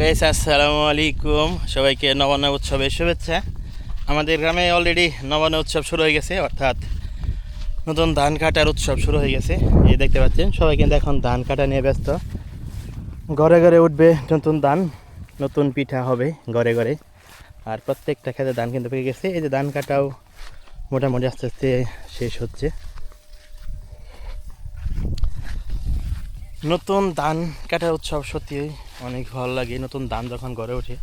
Guys, আসসালামু আলাইকুম। সবাইকে নবান্ন উৎসবের শুভেচ্ছা। আমাদের গ্রামে অলরেডি নবান্ন উৎসব শুরু হয়ে গেছে, অর্থাৎ নতুন ধান কাটার উৎসব শুরু হয়ে গেছে। এই দেখতে পাচ্ছেন, সবাই কিন্তু এখন ধান কাটা নিয়ে ব্যস্ত। ঘরে ঘরে উঠবে নতুন ধান, নতুন পিঠা হবে ঘরে ঘরে। আর প্রত্যেকটা খেতে ধান কিন্তু পেকে গেছে। এই যে ধান কাটাও মোটামুটি আস্তে আস্তে শেষ হচ্ছে। নতুন ধান কাটার উৎসব সত্যি অনেক ভালো লাগে। নতুন ধান যখন গড়ে ওঠে,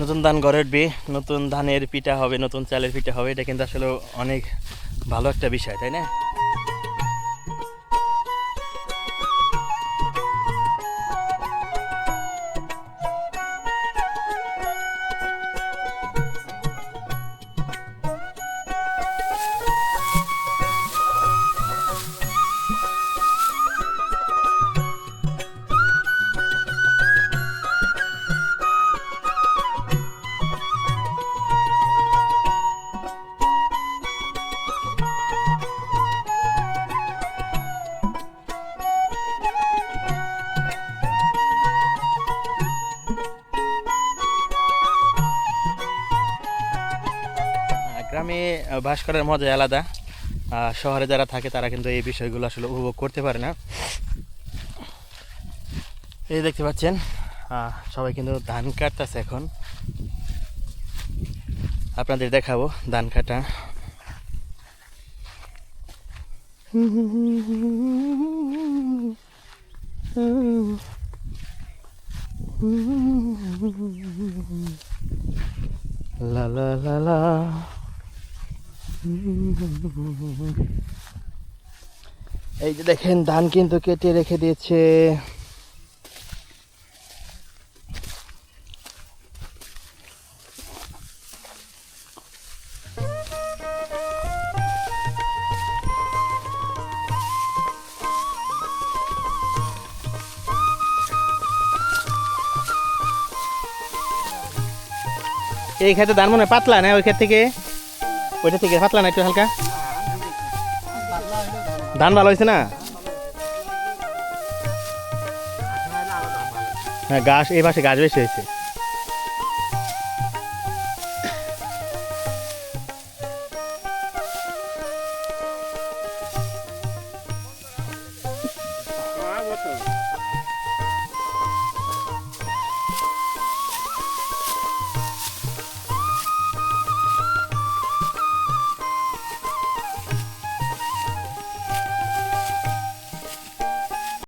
নতুন ধান গড়ে উঠবে, নতুন ধানের পিঠা হবে, নতুন চালের পিঠা হবে, এটা কিন্তু আসলে অনেক ভালো একটা বিষয়, তাই না? গ্রামে বাস করার আলাদা। শহরে যারা থাকে তারা কিন্তু এই বিষয়গুলো আসলে উপভোগ করতে পারে না। এই দেখতে পাচ্ছেন সবাই কিন্তু ধান কাটতেছে এখন। আপনাদের দেখাবো ধান কাটা। লা লা লা লা। এই যে দেখেন, ধান কিন্তু কেটে রেখে দিয়েছে। এই ক্ষেত্রে ধান মনে পাতলা না ওই ক্ষেত থেকে? ওইটা থেকে পাতলা না একটু হালকা? ধান ভালো হয়েছে না? হ্যাঁ গাছ, এই পাশে গাছ বেশি হয়েছে।